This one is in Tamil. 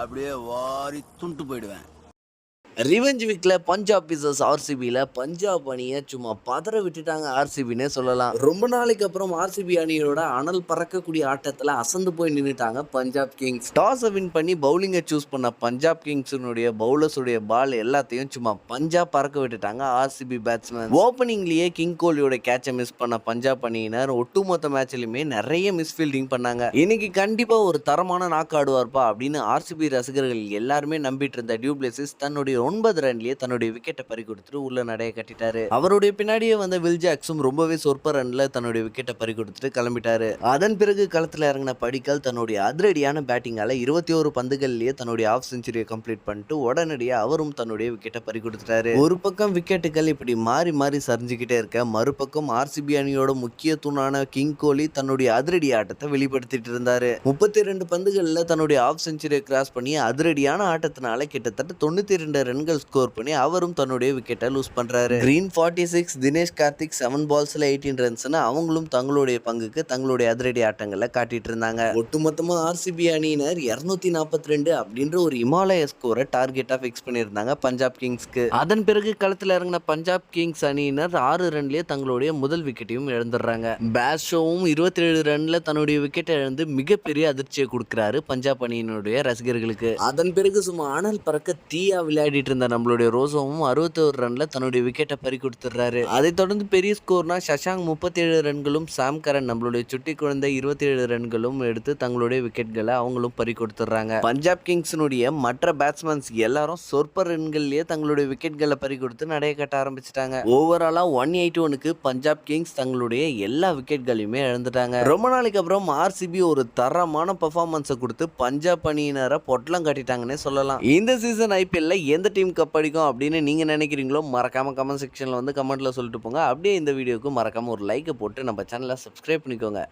அப்படியே வாரி துண்டு போயிடுவேன். ரிவெஞ்ச் வீக்ல பஞ்சாப் பிசஸ் ஆர்சிபியில் பஞ்சாப் அணியை சும்மா பதற விட்டுட்டாங்க ஆர்சிபினே சொல்லலாம். ரொம்ப நாளைக்கு அப்புறம் ஆர்சிபி அணியோட அனல் பறக்கக்கூடிய ஆட்டத்தில் அசந்து போய் நின்றுட்டாங்க பஞ்சாப் கிங்ஸ் டாஸை வின் பண்ணி பவுலிங்கை சூஸ் பண்ண பஞ்சாப் கிங்ஸினுடைய பவுலர்ஸுடைய பால் எல்லாத்தையும் சும்மா பஞ்சாப் பறக்க விட்டுட்டாங்க ஆர்சிபி பேட்ஸ்மேன் ஓப்பனிங்லேயே கிங் கோலியோட கேட்சை மிஸ் பண்ண பஞ்சாப் அணியினர் ஒட்டுமொத்த மேட்ச்லையுமே நிறைய மிஸ் ஃபீல்டிங் பண்ணாங்க. இன்னைக்கு கண்டிப்பாக ஒரு தரமான நாக் ஆடுவார்ப்பா அப்படின்னு ஆர்சிபி ரசிகர்கள் எல்லாருமே நம்பிட்டு இருந்த டியூப்ளேசிஸ் தன்னுடைய ஒன்பது ரன்லயே தன்னுடைய விக்கெட்டை பறி கொடுத்துட்டு உள்ள நடைய கட்டிட்டாரு. அவருடைய பின்னாடியே வந்த வில் ஜாக்ஸும் ரொம்பவே சொற்ப ரன்ல தன்னுடைய விக்கெட்டை பறி கொடுத்துட்டு கிளம்பிட்டாரு. அதன் பிறகு களத்துல இறங்கின படிக்கல் தன்னுடைய அதிரடியான பேட்டிங்கால இருபத்தி ஒரு பந்துகள்லயே தன்னுடைய ஆஃப் செஞ்சுரியை கம்ப்ளீட் பண்ணிட்டு உடனடியாக அவரும் தன்னுடைய விக்கெட்டை பறி கொடுத்துட்டாரு ஒரு பக்கம் விக்கெட்டுகள் இப்படி மாறி மாறி சரிஞ்சுக்கிட்டே இருக்க மறுபக்கம் ஆர்சிபி அணியோட முக்கிய தூணான கிங் கோலி தன்னுடைய அதிரடி ஆட்டத்தை வெளிப்படுத்திட்டு இருந்தாரு. முப்பத்தி ரெண்டு பந்துகள்ல தன்னுடைய ஆஃப் செஞ்சுரியை கிராஸ் பண்ணி அதிரடியான ஆட்டத்தினால கிட்டத்தட்ட தொண்ணூத்தி ரெண்டு ரன்கள் ஸ்கோர் பண்ணி அவரும் தன்னுடைய விக்கெட்டை லூஸ் பண்றாரு. Green forty six Dinesh Karthik seven பால்ஸ்ல eighteen ரன்ஸ்னு அவங்களும் தங்களுடைய பங்குக்கு தங்களுடைய அதிரடி ஆட்டங்களை காட்டிட்டு இருந்தாங்க. ஒட்டுமொத்தமா ஆர்சிபி அணியினர் இருநூத்தி நாற்பத்தி ரெண்டு அப்படின்ற ஒரு இமாலய ஸ்கோரை டார்கெட்டா ஃபிக்ஸ் பண்ணியிருந்தாங்க பஞ்சாப் கிங்ஸ்க்கு அதன் பிறகு களத்துல இறங்கின பஞ்சாப் கிங்ஸ் அணியினர் ஆறு ரன்லயே தங்களுடைய முதல் விக்கெட்டையும் இழந்துடுறாங்க. பேஸ் ஷோவும் இருபத்தி ஏழு ரன்ல தன்னுடைய விக்கெட்டை இழந்து மிகப்பெரிய அதிர்ச்சியை கொடுக்கிறாரு பஞ்சாப் அணியினுடைய ரசிகர்களுக்கு. அதன் பிறகு சும்மா அனல் பறக்க தீயா விளையாடிட்டு இருந்த நம்மளுடைய ரோசோவும் அறுபத்தோரு ரன்ல தன்னுடைய விக்கெட்டை பறி கொடுத்துட்றாரு. அதைத் தொடர்ந்து பெரிய ஸ்கோர்னா சஷாங் முப்பத்தேழு ரன்களும் சாம் கரன் நம்மளுடைய சுட்டி குழந்தை இருபத்தி ஏழு ரன்களும் எடுத்து தங்களுடைய விக்கெட்களை அவங்களும் பறி கொடுத்துட்றாங்க. பஞ்சாப் கிங்ஸினுடைய மற்ற பேட்ஸ்மேன்ஸ் எல்லாரும் சொற்ப ரன்கள்லயே தங்களுடைய விக்கெட்களை பறி கொடுத்து நடைய கட்ட ஆரம்பிச்சிட்டாங்க. ஓவராலா ஒன் எயிட்டி ஒனுக்கு பஞ்சாப் கிங்ஸ் தங்களுடைய எல்லா விக்கெட்களையுமே இழந்துட்டாங்க. ரொம்ப நாளைக்கு அப்புறம் ஆர்சிபி ஒரு தரமான பர்ஃபார்மன்ஸை கொடுத்து பஞ்சாப் அணியினரை பொட்டலம் கட்டிட்டாங்கன்னே சொல்லலாம். இந்த சீசன் ஐபிஎல்ல எந்த டீம் கப் அடிக்கும் அப்படின்னு நீங்கள் நினைக்கிறீங்களோ மறக்காமல் கமெண்ட் செக்ஷனில் வந்து கமெண்ட்டில் சொல்லிட்டு போங்க. அப்படியே இந்த வீடியோவுக்கு மறக்காமல் ஒரு லைக்கை போட்டு நம்ம சேனலை சப்ஸ்கிரைப் பண்ணிக்கோங்க.